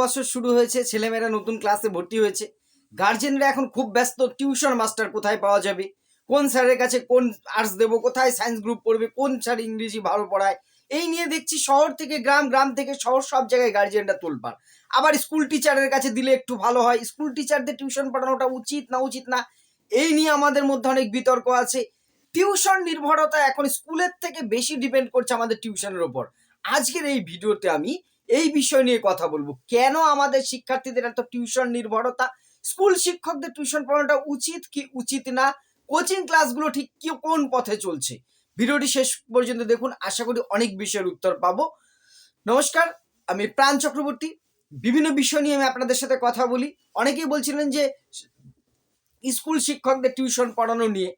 বছর শুরু হয়েছে, ছেলেমেয়েরা নতুন ক্লাসে ভর্তি হয়েছে। গার্জেনরা এখন খুব ব্যস্ত টিউশন মাস্টার কোথায় পাওয়া যাবে? কোন স্যারের কাছে কোন আর্টস দেবো, কোথায় সায়েন্স গ্রুপ পড়বে, কোন স্যার ইংরেজি ভালো পড়ায়? এই নিয়ে দেখছি শহর থেকে গ্রাম গ্রাম থেকে শহর, সব জায়গায় গার্জিয়ানরা তোলপার আবার স্কুল টিচারের কাছে দিলে একটু ভালো হয়। স্কুল টিচারদের টিউশন পড়ানোটা উচিত না উচিত না, এই নিয়ে আমাদের মধ্যে অনেক বিতর্ক আছে। টিউশন নির্ভরতা এখন স্কুলের থেকে বেশি ডিপেন্ড করছে আমাদের টিউশনের ওপর। আজকের এই ভিডিওতে আমি এই বিষয় নিয়ে কথা বলব। কেন আমাদের শিক্ষার্থীদের এত টিউশন নির্ভরতা? স্কুল শিক্ষকদের টিউশন পড়ানোটা উচিত কি উচিত না? কোচিং ক্লাসগুলো ঠিক কি কোন পথে চলছে? ভিডিওটি শেষ পর্যন্ত দেখুন, আশা করি অনেক বিষয়ের উত্তর পাবো। নমস্কার, আমি প্রাণ চক্রবর্তী। বিভিন্ন বিষয় নিয়ে আমি আপনাদের সাথে কথা বলি। অনেকেই বলছিলেন যে স্কুল শিক্ষকদের টিউশন পড়ানো নিয়ে।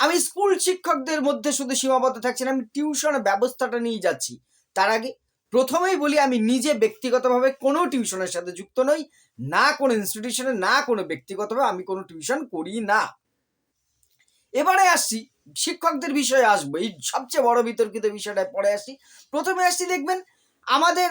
আমি স্কুল শিক্ষকদের মধ্যে শুধু সীমাবদ্ধ থাকছি না, আমি টিউশন ব্যবস্থাটা নিয়ে যাচ্ছি। তার আগে প্রথমেই বলি, আমি নিজে ব্যক্তিগতভাবে কোনো টিউশনের সাথে যুক্ত নই। না কোনো ইনস্টিটিউশনে না কোনো ব্যক্তিগতভাবে আমি কোনো টিউশন করি না। এবারে আসছি, শিক্ষকদের বিষয়ে আসব। এই সবচেয়ে বড় বিতর্কিত বিষয়টায় পরে আসি প্রথমে আসছি, দেখবেন, আমাদের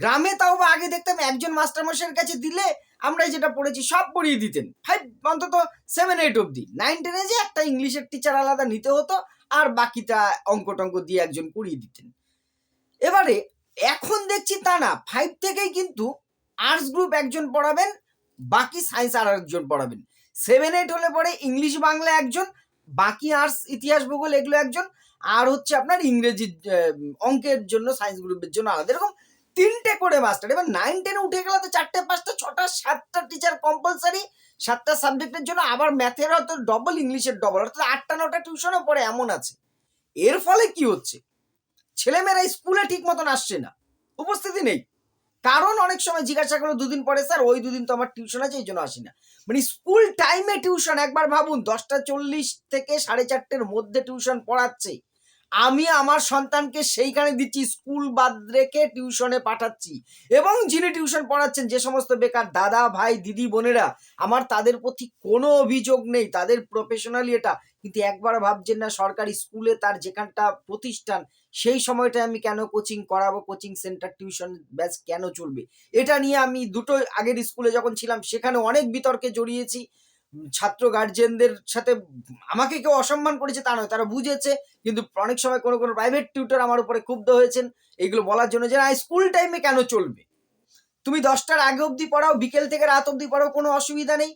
গ্রামে তাও বা আগে দেখতাম একজন মাস্টারমশাইয়ের কাছে দিলে আমরা যেটা পড়েছি, সব পড়িয়ে দিতেন। ফাইভ অন্তত সেভেন এইট অব্দি নাইন টেনে যে একটা ইংলিশের টিচার আলাদা নিতে হতো, আর বাকিটা অঙ্ক টঙ্ক দিয়ে একজন পড়িয়ে দিতেন। এবারে এখন দেখছি তা না ফাইভ থেকেই কিন্তু আর্টস গ্রুপ একজন পড়াবেন, বাকি সায়েন্স আর একজন পড়াবেন। সেভেন এইট হলে পরে ইংলিশ বাংলা একজন, বাকি আর্টস ইতিহাস, ভূগোল এগুলো একজন, আর হচ্ছে আপনার ইংরেজি অঙ্কের জন্য সায়েন্স গ্রুপের জন্য আলাদা। এরকম তিনটে করে মাস্টার এবার নাইন টেনে উঠে গেলে তো চারটে, পাঁচটা, ছটা, সাতটা টিচার কম্পালসারি সাতটা সাবজেক্টের জন্য আবার ম্যাথের হয়তো ডবল ইংলিশের ডবল অর্থাৎ আটটা, নটা টিউশনও পড়ে এমন আছে। এর ফলে কি হচ্ছে? ছেলেমেয়েরা স্কুলে ঠিক মতন আসছে না। উপস্থিতি নেই। কারণ অনেক সময় জিজ্ঞাসা করো দুদিন পরে, স্যার, ওই দুদিন তো আমার টিউশন আছে, এই জন্য আসি না। মানে স্কুল টাইমে টিউশন একবার ভাবুন, দশটা চল্লিশ থেকে সাড়ে চারটের মধ্যে টিউশন পড়াচ্ছে। আমি আমার সন্তানকে সেইখানে দিচ্ছি, স্কুল বাদ রেখে টিউশনে পাঠাচ্ছি। এবং যিনি টিউশন পড়াচ্ছেন, যে সমস্ত বেকার দাদা, ভাই, দিদি, বোনেরা, আমার তাদের প্রতি কোনো অভিযোগ নেই। তাদের প্রফেশনালি এটা কিন্তু একবার ভাবছেন না সরকারি স্কুলে তার যেখানটা প্রতিষ্ঠান, সেই সময়টায় আমি কেন কোচিং করাবো? কোচিং সেন্টার টিউশন ব্যাচ কেন চলবে? এটা নিয়ে আমি দুটো আগের স্কুলে যখন ছিলাম, সেখানে অনেক বিতর্কে জড়িয়েছি। ছাত্র গার্জেনদের সাথে আমাকে কেউ অসম্মান করেছে তা নয়, তারা বুঝেছে। কিন্তু অনেক সময় কোনো কোনো প্রাইভেট টিউটর আমার উপরে ক্ষুব্ধ হয়েছেন। এগুলো বলার জন্য যে না স্কুল টাইমে কেন চলবে? তুমি দশটার আগে অবধি পড়াও, বিকেল থেকে রাত অবধি পড়াও, কোনো অসুবিধা নেই।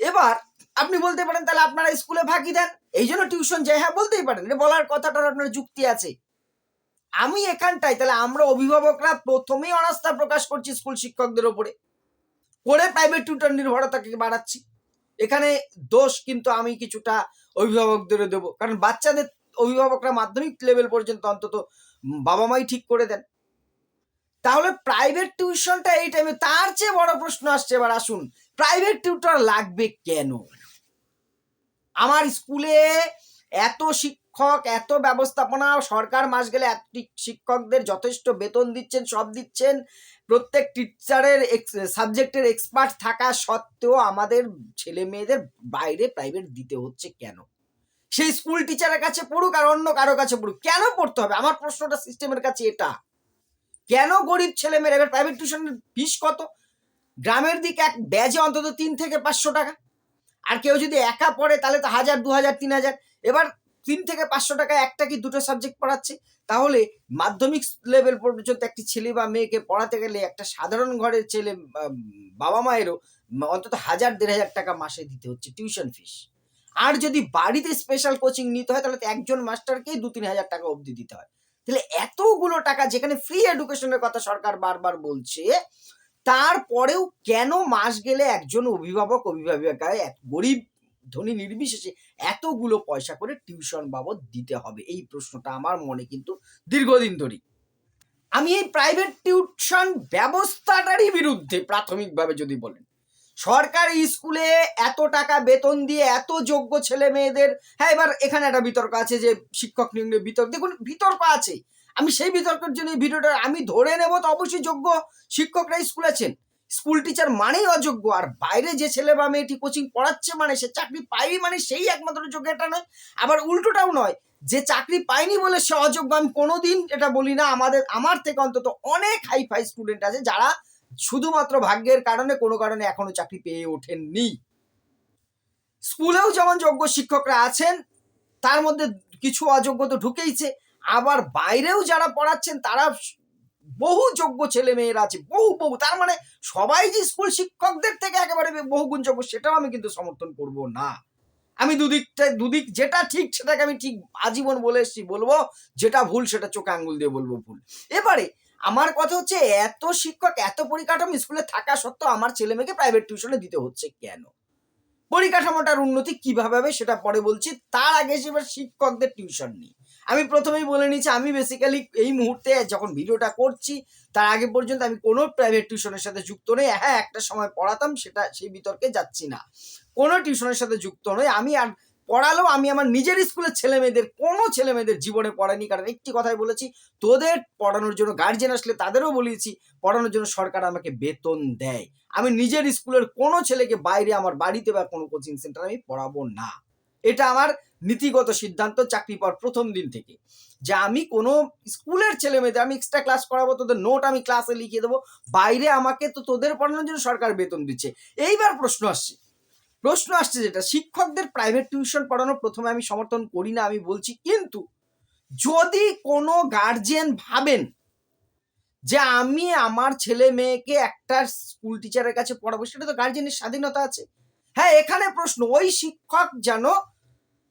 এবার আপনি বলতে পারেন তাহলে আপনারা স্কুলে ফাঁকি দেন। এই জন্য টিউশন যাই হ্যাঁ বলতেই পারেন। বলার কথাটার আপনার যুক্তি আছে। আমি এখানটায়, তাহলে আমরা অভিভাবকরা প্রথমেই অনাস্থা প্রকাশ করছি স্কুল শিক্ষকদের ওপরে। করে প্রাইভেট টিউটর নির্ভরতাকে বাড়াচ্ছি। এখানে দোষ কিন্তু আমি কিছুটা অভিভাবকদের দেবো। কারণ বাচ্চাদের, অভিভাবকরা মাধ্যমিক লেভেল পর্যন্ত অন্তত বাবা মাই ঠিক করে দেন। তাহলে প্রাইভেট টিউশনটা এই টাইমে তার চেয়ে বড় প্রশ্ন আসছে। এবার আসুন প্রাইভেট টিউটর লাগবে কেন? আমার স্কুলে এত শিক্ষক, এত ব্যবস্থাপনা, সরকার মাস গেলে এত শিক্ষকদের যথেষ্ট বেতন দিচ্ছেন, সব দিচ্ছেন। প্রত্যেক টিচারের সাবজেক্টের এক্সপার্ট থাকা সত্ত্বেও আমাদের ছেলে মেয়েদের বাইরে প্রাইভেট দিতে হচ্ছে কেন? সেই স্কুল টিচারের কাছে পড়ুক আর অন্য কারও কাছে পড়ুক। কেন পড়তে হবে? আমার প্রশ্নটা সিস্টেমের কাছে এটা। কেন গরিব ছেলে মেয়েরা এবার প্রাইভেট টিউশনের ফিস কত? গ্রামের দিকে এক ব্যাজে অন্তত তিন থেকে পাঁচশো টাকা। আর কেউ যদি একা পড়ে, তাহলে তো হাজার, দু হাজার, তিন হাজার। এবার তিন থেকে পাঁচশো টাকা একটা কি দুটো সাবজেক্ট পড়াচ্ছে? তাহলে মাধ্যমিক লেভেল পর্যন্ত একটি ছেলে বা মেয়েকে পড়াতে গেলে একটা সাধারণ ঘরের ছেলে বাবা মায়েরও অন্তত হাজার, দেড় হাজার টাকা মাসে দিতে হচ্ছে টিউশন ফিস আর যদি বাড়িতে স্পেশাল কোচিং নিতে হয়, তাহলে তো একজন মাস্টারকেই দু তিন হাজার টাকা অবধি দিতে হয়। তাহলে এতগুলো টাকা যেখানে ফ্রি এডুকেশনের কথা সরকার বারবার বলছে তারপরেও কেন মাস গেলে একজন অভিভাবক অভিভাবিকায় এক গরিব ধনী নির্বিশেষে এতগুলো পয়সা করে টিউশন বাবদ দিতে হবে? এই প্রশ্নটা আমার মনে কিন্তু দীর্ঘদিন ধরেই। আমি এই প্রাইভেট টিউশন ব্যবস্থাটারই বিরুদ্ধে প্রাথমিকভাবে যদি বলেন, সরকারি স্কুলে এত টাকা বেতন দিয়ে এত যোগ্য ছেলে মেয়েদের হ্যাঁ এবার এখানে একটা বিতর্ক আছে যে শিক্ষক নিয়োগের বিতর্ক, দেখুন, বিতর্ক আছে। আমি সেই বিতর্কের জন্য এই ভিডিওটা আমি ধরে নেব, তো অবশ্যই যোগ্য শিক্ষকরা স্কুল আছেন। স্কুল টিচার মানেই অযোগ্য, আর বাইরে যে ছেলে বা মেয়েটি কোচিং পড়াচ্ছে মানে সে চাকরি পায়নি মানে সেই একমাত্র যোগ্য এটা নয়, আবার উল্টোটাও নয়, যে চাকরি পায়নি বলে সে অযোগ্য আমি কোনোদিন এটা বলি না, আমাদের, আমার থেকে অন্তত অনেক হাই ফাই স্টুডেন্ট আছে যারা শুধুমাত্র ভাগ্যের কারণে কোনো কারণে এখনও চাকরি পেয়ে ওঠেননি। স্কুলেও যেমন যোগ্য শিক্ষকরা আছেন, তার মধ্যে কিছু অযোগ্য তো ঢুকেইছে আবার বাইরেও যারা পড়াচ্ছেন, তারা বহু যোগ্য ছেলে মেয়েরা আছে, বহু বহু। তার মানে সবাই যে স্কুল শিক্ষকদের থেকে একেবারে বহুগুণ যোগ্য, সেটাও আমি কিন্তু সমর্থন করব না। আমি দুদিকটা, দুদিক যেটা ঠিক, সেটাকে আমি ঠিক আজীবন বলে এসেছি, বলব যেটা ভুল, সেটা চোখে আঙ্গুল দিয়ে বলব ভুল। এবারে আমার কথা হচ্ছে, এত শিক্ষক, এত পরিকাঠামো স্কুলে থাকা সত্ত্বেও আমার ছেলে মেয়েকে প্রাইভেট টিউশনে দিতে হচ্ছে কেন? পরিকাঠামোটার উন্নতি কীভাবে হবে, সেটা পরে বলছি। তার আগে সেবার শিক্ষকদের টিউশন নিই। আমি প্রথমেই বলে নিচ্ছি, আমি বেসিক্যালি এই মুহূর্তে যখন ভিডিওটা করছি, তার আগে পর্যন্ত আমি কোনো প্রাইভেট টিউশনের সাথে যুক্ত নই। হ্যাঁ একটা সময় পড়াতাম, সেটা, সেই বিতর্কে যাচ্ছি না। কোনো টিউশনের সাথে যুক্ত নই। আমি আর পড়ালেও আমি আমার নিজের স্কুলের ছেলে মেয়েদের কোনো ছেলে মেয়েদের জীবনে পড়াইনি। কারণ একটি কথাই বলেছি, তোদের পড়ানোর জন্য গার্জেন আসলে তাদেরও বলেছি পড়ানোর জন্য সরকার আমাকে বেতন দেয়। আমি নিজের স্কুলের কোনো ছেলেকে বাইরে আমার বাড়িতে বা কোনো কোচিং সেন্টার আমি পড়াবো না। এটা আমার নীতিগত সিদ্ধান্ত চাকরি পাওয়ার প্রথম দিন থেকে। যে আমি কোনো স্কুলের ছেলে মেয়েদের, আমি এক্সট্রা ক্লাস করাবো, তোদের নোট আমি ক্লাসে লিখিয়ে দেবো, বাইরে আমাকে তো তোদের পড়ানোর জন্য সরকার বেতন দিচ্ছে। এইবার প্রশ্ন আসছে। প্রশ্ন আসছে যেটা, শিক্ষকদের প্রাইভেট টিউশন পড়ানো প্রথমে আমি সমর্থন করি না, আমি বলছি কিন্তু যদি কোনো গার্জিয়ান ভাবেন যে আমি আমার ছেলে মেয়েকে একটা স্কুল টিচারের কাছে পড়াবো, সেটা তো গার্জেনের স্বাধীনতা আছে। হ্যাঁ এখানে প্রশ্ন, ওই শিক্ষক যেন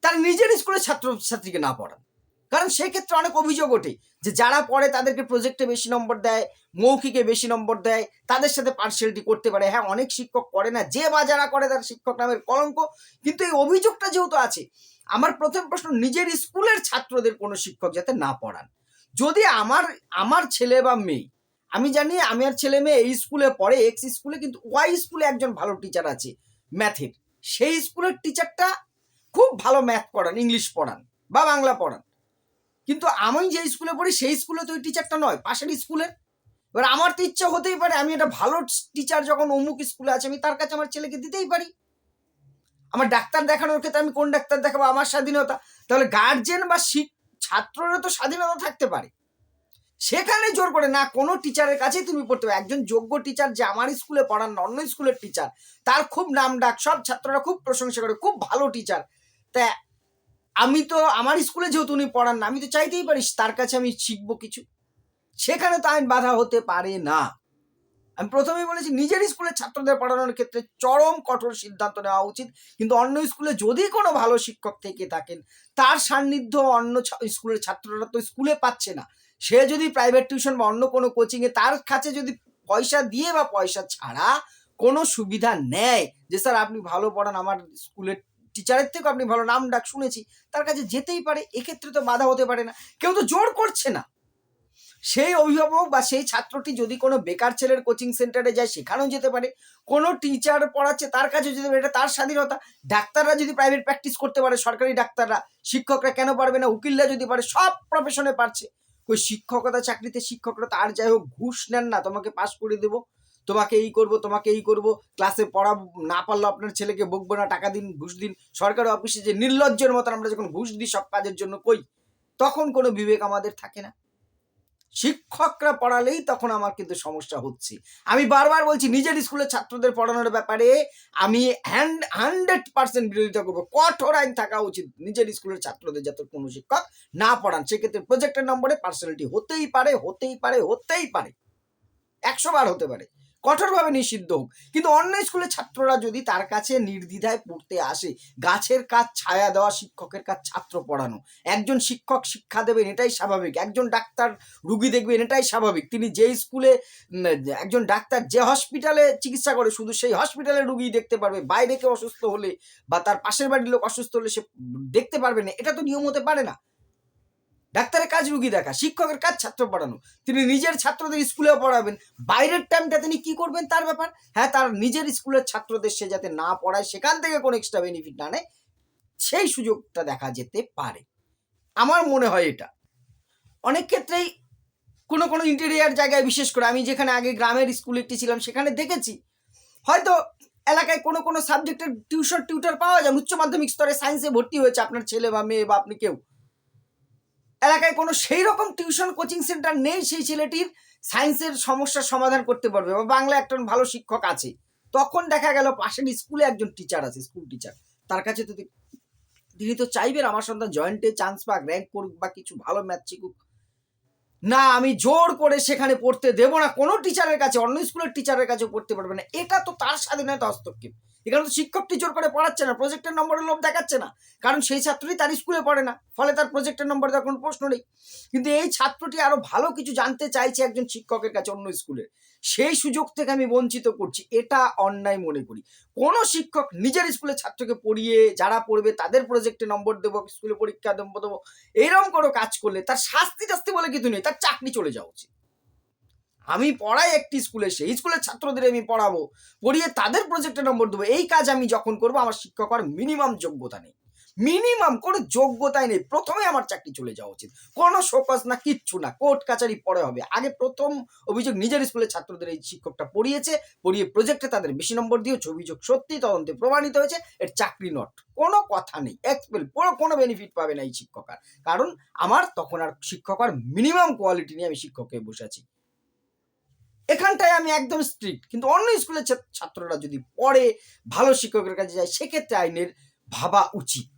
তার নিজের স্কুলের ছাত্রছাত্রীকে না পড়ান। কারণ সেক্ষেত্রে অনেক অভিযোগ ওঠে যে যারা পড়ে তাদেরকে প্রজেক্টে বেশি নম্বর দেয়, মৌখিকে বেশি নম্বর দেয়, তাদের সাথে পার্সিয়ালিটি করতে পারে। হ্যাঁ অনেক শিক্ষক করে না, যে বা যারা করে তার শিক্ষক নামের কলঙ্ক, কিন্তু এই অভিযোগটা যেহেতু আছে, আমার প্রথম প্রশ্ন, নিজের স্কুলের ছাত্রদের কোনো শিক্ষক যাতে না পড়ান? যদি আমার আমার ছেলে বা মেয়ে, আমি জানি আমার ছেলে মেয়ে এই স্কুলে পড়ে এক্স স্কুলে, কিন্তু ওয়াই স্কুলে একজন ভালো টিচার আছে ম্যাথের সেই স্কুলের টিচারটা খুব ভালো ম্যাথ পড়ান ইংলিশ পড়ান বা বাংলা পড়ান। কিন্তু আমি যে স্কুলে পড়ি, সেই স্কুলে তো ওই টিচারটা নয় পাশের স্কুলের এবার আমার তো ইচ্ছা হতেই পারে, আমি একটা ভালো টিচার যখন অমুক স্কুলে আছে, আমি তার কাছে আমার ছেলেকে দিতেই পারি। আমার ডাক্তার দেখানোর ক্ষেত্রে আমি কোন ডাক্তার দেখাবো? আমার স্বাধীনতা। তাহলে গার্জেন বা ছাত্ররা তো স্বাধীনতা থাকতে পারে। সেখানে জোর করে, না, কোনো টিচারের কাছেই তুমি পড়তে হবে একজন যোগ্য টিচার যে আমার স্কুলে পড়ান, অন্য স্কুলের টিচার তার খুব নাম ডাক, সব ছাত্ররা খুব প্রশংসা করে, খুব ভালো টিচার তা আমি তো, আমার স্কুলে যেহেতু উনি পড়ান না, আমি তো চাইতেই পারি তার কাছে আমি শিখব কিছু। সেখানে তো আইন বাধা হতে পারে না। আমি প্রথমেই বলেছি, নিজের স্কুলের ছাত্রদের পড়ানোর ক্ষেত্রে চরম কঠোর সিদ্ধান্ত নেওয়া উচিত। কিন্তু অন্য স্কুলে যদি কোনো ভালো শিক্ষক থেকে থাকেন, তার সান্নিধ্য অন্য স্কুলের ছাত্ররা তো স্কুলে পাচ্ছে না। সে যদি প্রাইভেট টিউশন বা অন্য কোনো কোচিংয়ে তার কাছে যদি পয়সা দিয়ে বা পয়সা ছাড়া কোনো সুবিধা নেয়, যে স্যার আপনি ভালো পড়ান, আমার স্কুলের টিচারের থেকেও আপনি ভালো নাম ডাক শুনেছি, তার কাছে যেতেই পারে, এক্ষেত্রে তো বাধা হতে পারে না। কেউ তো জোর করছে না। সেই অভিভাবক বা সেই ছাত্রটি যদি কোনো বেকার ছেলের কোচিং সেন্টারে যায়, সেখানেও যেতে পারে। কোনো টিচার পড়াচ্ছে, তার কাছে যেতে পারে। এটা তার স্বাধীনতা। ডাক্তাররা যদি প্রাইভেট প্র্যাকটিস করতে পারে, সরকারি ডাক্তাররা, শিক্ষকরা কেন পারবে না? উকিলরা যদি পারে, সব প্রফেশনে পারছে। ওই শিক্ষকতা, চাকরিতে শিক্ষকরা, তার যাই হোক, ঘুষ নেন না, তোমাকে পাস করে দেবো। তোমাকে এই করব, তোমাকে এই করব ক্লাসে পড়া না পারলে আপনার ছেলেকে বকবো না, টাকা দিন, ঘুষ দিন। সরকারি অফিসে যে নির্লজ্জের মতন আমরা যখন ঘুষ দিই সব কাজের জন্য কই? তখন কোনো বিবেক আমাদের থাকে না। শিক্ষকরা পড়ালেই তখন আমার কিন্তু সমস্যা হচ্ছে। আমি বারবার বলছি, নিজের স্কুলের ছাত্রদের পড়ানোর ব্যাপারে আমি হ্যান্ড হান্ড্রেড পার্সেন্ট বিরোধিতা করব। কঠোর আইন থাকা উচিত। নিজের স্কুলের ছাত্রদের যাতে কোনো শিক্ষক না পড়ান। সেক্ষেত্রে প্রজেক্টের নম্বরে পার্সোনালিটি হতেই পারে হতেই পারে হতেই পারে। একশো বার হতে পারে। কঠোরভাবে নিষিদ্ধ হোক। কিন্তু অন্য স্কুলের ছাত্ররা যদি তার কাছে নির্দ্বিধায় পড়তে আসে, গাছের কাজ ছায়া দেওয়া, শিক্ষকের কাজ ছাত্র পড়ানো, একজন শিক্ষক শিক্ষা দেবেন এটাই স্বাভাবিক, একজন ডাক্তার রুগী দেখবেন এটাই স্বাভাবিক। তিনি যে স্কুলে একজন ডাক্তার যে হসপিটালে চিকিৎসা করে, শুধু সেই হসপিটালে রুগী দেখতে পারবে। বাইরে কেউ অসুস্থ হলে বা তার পাশের বাড়ির লোক অসুস্থ হলে সে দেখতে পারবে না, এটা তো নিয়ম হতে পারে না। ডাক্তারের কাজ রুগী দেখা, শিক্ষকের কাজ ছাত্র পড়ানো। তিনি নিজের ছাত্রদের স্কুলেও পড়াবেন। বাইরের টাইমটা তিনি কি করবেন তার ব্যাপার? হ্যাঁ তার নিজের স্কুলের ছাত্রদের সে যাতে না পড়ায়, সেখান থেকে কোনো এক্সট্রা বেনিফিট না নেয়, সেই সুযোগটা দেখা যেতে পারে। আমার মনে হয় এটা। অনেক ক্ষেত্রেই কোনো কোনো ইন্টেরিয়ার জায়গায়, বিশেষ করে আমি যেখানে আগে গ্রামের স্কুল একটি ছিলাম, সেখানে দেখেছি। হয়তো এলাকায় কোনো কোনো সাবজেক্টের টিউশন টিউটার পাওয়া যায়, উচ্চ মাধ্যমিক স্তরে সায়েন্সে ভর্তি হয়েছে আপনার ছেলে বা মেয়ে বা আপনি কেউ। এলাকায় কোনো সেই রকম টিউশন কোচিং সেন্টার নেই সেই ছেলেটির সায়েন্সের সমস্যার সমাধান করতে পারবে বা বাংলা একজন ভালো শিক্ষক আছে। তখন দেখা গেল পাশের স্কুলে একজন টিচার আছে স্কুল টিচার তার কাছে তো তিনি তো চাইবেন আমার সন্তান জয়েন্টে চান্স পাক র্যাঙ্ক করুক বা কিছু ভালো ম্যাথ শিখুক। না, আমি জোর করে সেখানে পড়তে দেব না, কোনো টিচারের কাছে, অন্য স্কুলের টিচারের কাছে পড়তে পারবে না। এটা তো তার স্বাধীনতা হস্তক্ষেপ। এখানে তো শিক্ষকটি জোর করে পড়াচ্ছে না প্রজেক্টের নম্বরের লোভ দেখাচ্ছে না। কারণ সেই ছাত্রটি তার স্কুলে পড়ে না, ফলে তার প্রজেক্টের নম্বর দেওয়ার কোনো প্রশ্ন নেই। কিন্তু এই ছাত্রটি আরও ভালো কিছু জানতে চাইছে একজন শিক্ষকের কাছে অন্য স্কুলের সেই সুযোগ থেকে আমি বঞ্চিত করছি, এটা অন্যায় মনে করি। কোনো শিক্ষক নিজের স্কুলে ছাত্রকে পড়িয়ে যারা পড়বে তাদের প্রজেক্টে নম্বর দেবো স্কুলে পরীক্ষা দেবো দেবো এইরকম কোনো কাজ করলে তার শাস্তি টাস্তি বলে কিছু নেই, তার চাকরি চলে যাওয়া উচিত। আমি পড়াই একটি স্কুলে সেই স্কুলের ছাত্রদের আমি পড়াবো। পড়িয়ে তাদের প্রজেক্টে নম্বর দেবো। এই কাজ আমি যখন করব, আমার শিক্ষক হওয়ার মিনিমাম যোগ্যতা নেই। মিনিমাম কোনো যোগ্যতাই নেই। প্রথমে আমার চাকরি চলে যাওয়া উচিত। কোনো শোকজ না, কিচ্ছু না। কোর্ট কাচারি পরে হবে। আগে প্রথম অভিযোগ নিজের স্কুলের ছাত্রদের এই শিক্ষকটা পড়িয়েছে। পড়িয়ে প্রজেক্টে তাদের বেশি নম্বর দিয়েছে অভিযোগ সত্যি তদন্তে প্রমাণিত হয়েছে। এর চাকরি নট কোনো কথা নেই। এক্সপেল পুরো কোনো বেনিফিট পাবে না এই শিক্ষক আর কারণ আমার তখন আর শিক্ষক আর মিনিমাম কোয়ালিটি নিয়ে আমি শিক্ষককে বসে আছি। এখানটায় আমি একদম স্ট্রিক্ট কিন্তু অন্য স্কুলের ছাত্ররা যদি পড়ে, ভালো শিক্ষকের কাছে যায়, সেক্ষেত্রে আইনের ভাবা উচিত।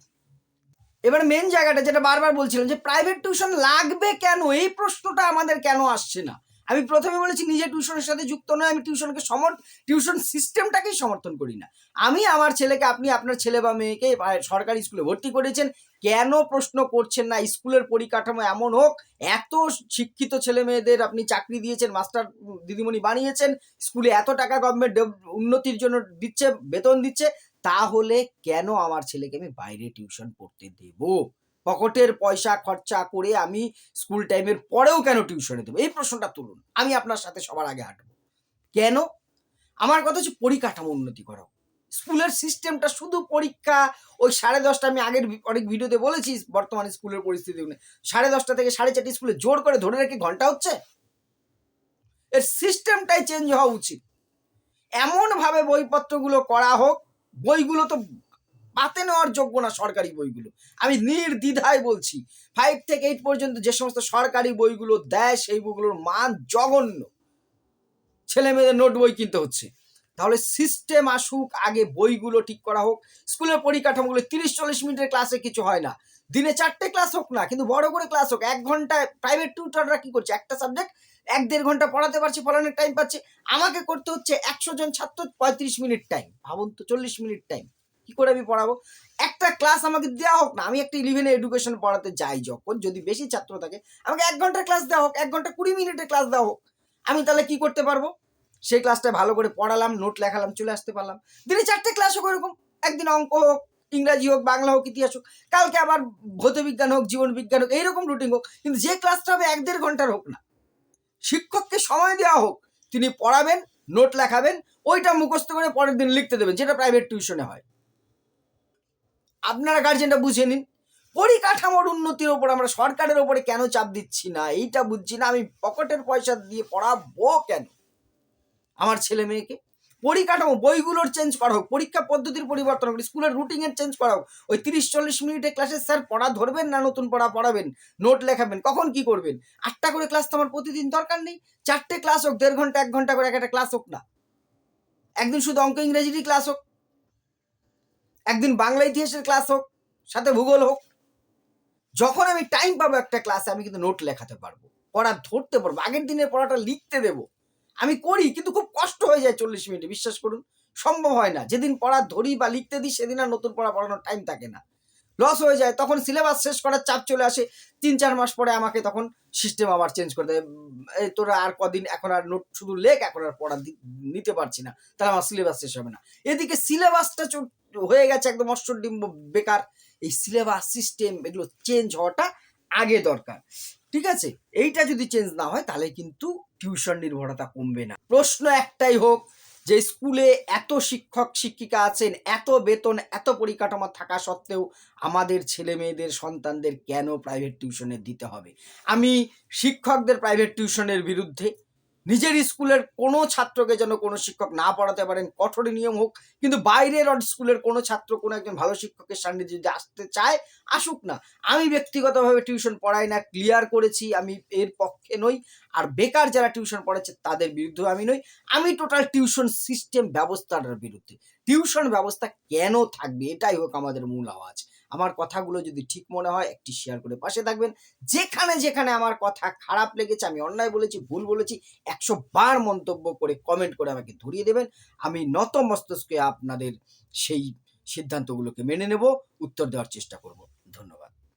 এবার মেন জায়গাটা যেটা বারবার বলছিলাম যে প্রাইভেট টিউশন লাগবে কেন? এই প্রশ্নটা আমাদের কেন আসছে না? আমি প্রথমে বলেছি নিজে টিউশনের সাথে যুক্ত নয়, আমি টিউশনকে সমর টিউশন সিস্টেমটাকেই সমর্থন করি না। আমি আমার ছেলেকে, আপনি আপনার ছেলে বা মেয়েকে সরকারি স্কুলে ভর্তি করেছেন, কেন প্রশ্ন করছেন না? স্কুলের পরিকাঠামো এমন হোক, এত শিক্ষিত ছেলে মেয়েদের আপনি চাকরি দিয়েছেন মাস্টার দিদিমণি বানিয়েছেন, স্কুলে এত টাকা গভর্নমেন্ট উন্নতির জন্য দিচ্ছে, বেতন দিচ্ছে, তাহলে কেন আমার ছেলেকে আমি বাইরে টিউশন পড়তে দেব? পকেটের পয়সা খরচা করে আমি স্কুল টাইমের পরেও কেন টিউশনে দেবো? এই প্রশ্নটা তুলুন। আমি আপনার সাথে সবার আগে হাঁটবো। কেন? আমার কথা হচ্ছে পরিকাঠামো উন্নতি করো। স্কুলের সিস্টেমটা শুধু পরীক্ষা, ওই সাড়ে দশটা আমি আগের অনেক ভিডিওতে বলেছি, বর্তমানে স্কুলের পরিস্থিতি সাড়ে দশটা থেকে সাড়ে চারটে স্কুলে জোর করে ধরে রেখে ঘণ্টা হচ্ছে? এর সিস্টেমটাই চেঞ্জ হওয়া উচিত। এমনভাবে বইপত্রগুলো করা হোক, বইগুলো তো পাতে নেওয়ার যোগ্য না সরকারি বইগুলো। আমি নির্দ্বিধায় বলছি ফাইভ থেকে এইট পর্যন্ত যে সমস্ত সরকারি বইগুলো দেয়, সেই বইগুলোর মান জঘন্য। ছেলে মেয়েদের নোট বই কিনতে হচ্ছে। তাহলে সিস্টেম আসুক, আগে বইগুলো ঠিক করা হোক। স্কুলের পরিকাঠামোগুলো তিরিশ চল্লিশ মিনিটের ক্লাসে কিছু হয় না। দিনে চারটে ক্লাস হোক না, কিন্তু বড় করে ক্লাস হোক। এক ঘন্টায় প্রাইভেট টিউটাররা কি করছে? একটা সাবজেক্ট এক দেড় ঘণ্টা পড়াতে পারছি, পড়ানোর টাইম পাচ্ছে। আমাকে করতে হচ্ছে একশো জন ছাত্র পঁয়ত্রিশ মিনিট টাইম ভাবুন তো, চল্লিশ মিনিট টাইম কি করে আমি পড়াবো? একটা ক্লাস আমাকে দেওয়া হোক না, আমি একটা ইলেভেনে এডুকেশন পড়াতে যাই যখন, যদি বেশি ছাত্র থাকে, আমাকে এক ঘণ্টার ক্লাস দেওয়া হোক, এক ঘণ্টা কুড়ি মিনিটের ক্লাস দেওয়া হোক, আমি তাহলে কি করতে পারব? সেই ক্লাসটা ভালো করে পড়ালাম নোট লেখালাম, চলে আসতে পারলাম। দিনে চারটে ক্লাস হোক এরকম একদিন অঙ্ক হোক, ইংরাজি হোক, বাংলা হোক, ইতিহাস হোক, কালকে আবার ভৌত বিজ্ঞান হোক, জীবন বিজ্ঞান হোক, এইরকম রুটিন হোক, কিন্তু যে ক্লাসটা হবে এক দেড় ঘণ্টার হোক না। শিক্ষককে সময় দেওয়া হোক, তিনি পড়াবেন নোট লেখাবেন, ওইটা মুখস্থ করে পরের দিন লিখতে দেবেন, যেটা প্রাইভেট টিউশনে হয়। আপনারা গার্জেনটা বুঝে নিন। পরিকাঠামোর উন্নতির ওপর আমরা সরকারের ওপরে কেন চাপ দিচ্ছি না? এইটা বুঝছি না। আমি পকেটের পয়সা দিয়ে পড়াবো কেন? আমার ছেলে মেয়েকে? পরিকাঠামো, বইগুলোর চেঞ্জ করা হোক, পরীক্ষা পদ্ধতির পরিবর্তন হোক স্কুলের রুটিনের চেঞ্জ করা হোক, ওই তিরিশ চল্লিশ মিনিটে ক্লাসে স্যার পড়া ধরবেন না নতুন পড়া পড়াবেন? নোট লেখাবেন, কখন কি করবেন? আটটা করে ক্লাস তো আমার প্রতিদিন দরকার নেই। চারটে ক্লাস হোক, দেড় ঘণ্টা, এক ঘণ্টা করে এক একটা ক্লাস হোক না। একদিন শুধু অঙ্ক ইংরেজিরই ক্লাস হোক। একদিন বাংলা ইতিহাসের ক্লাস হোক, সাথে ভূগোল হোক, যখন আমি টাইম পাবো একটা ক্লাসে আমি কিন্তু নোট লেখাতে পারব, পড়া ধরতে পারব, আগের দিনের পড়াটা লিখতে দেবো। আমি করি, কিন্তু খুব কষ্ট হয়ে যায় চল্লিশ মিনিটে, বিশ্বাস করুন, সম্ভব হয় না। যেদিন পড়া ধরি বা লিখতে দিই, সেদিন আর নতুন পড়া পড়ানোর টাইম থাকে না। লস হয়ে যায়, তখন সিলেবাস শেষ করার চাপ চলে আসে, তিন চার মাস পরে আমাকে তখন সিস্টেম আবার চেঞ্জ করে দেয় এই তোরা আর কদিন এখন আর নোট শুধু লেখ, এখন আর পড়া নিতে পারছি না, তাহলে আমার সিলেবাস শেষ হবে না। এদিকে সিলেবাসটা হয়ে গেছে একদম অষ্টডিম্ব বেকার। এই সিলেবাস সিস্টেম এগুলো চেঞ্জ হওয়াটা আগে দরকার। ঠিক আছে? এইটা যদি চেঞ্জ না হয়, তাহলে কিন্তু টিউশন নির্ভরতা কমবে না। প্রশ্ন একটাই হোক, যে স্কুলে এত শিক্ষক শিক্ষিকা আছেন, এত বেতন, এত পরিকাঠামো থাকা সত্ত্বেও আমাদের ছেলে মেয়েদের, সন্তানদের কেন প্রাইভেট টিউশনে দিতে হবে? আমি শিক্ষকদের প্রাইভেট টিউশনের বিরুদ্ধে নিজের স্কুলের কোনো ছাত্রকে যেন কোনো শিক্ষক না পড়াতে পারেন, কঠোর নিয়ম হোক, কিন্তু বাইরের স্কুলের কোনো ছাত্র, কোনো একজন ভালো শিক্ষকের সান্নিধ্যে যদি আসতে চায়, আসুক না। আমি ব্যক্তিগতভাবে টিউশন পড়াই না, ক্লিয়ার করেছি, আমি এর পক্ষে নই, আর বেকার যারা টিউশন পড়াচ্ছে তাদের বিরুদ্ধে আমি নই। আমি টোটাল টিউশন সিস্টেম ব্যবস্থাটার বিরুদ্ধে। টিউশন ব্যবস্থা কেন থাকবে? এটাই হোক আমাদের মূল আওয়াজ। আমার কথাগুলো যদি ঠিক মনে হয় একটি শেয়ার করে পাশে থাকবেন। যেখানে যেখানে আমার কথা খারাপ লেগেছে, আমি অন্যায় বলেছি, ভুল বলেছি, একশো বার মন্তব্য করে কমেন্ট করে আমাকে ধরিয়ে দেবেন। আমি নত মস্তিষ্কে আপনাদের সেই সিদ্ধান্তগুলোকে মেনে নেব, উত্তর দেওয়ার চেষ্টা করব। ধন্যবাদ।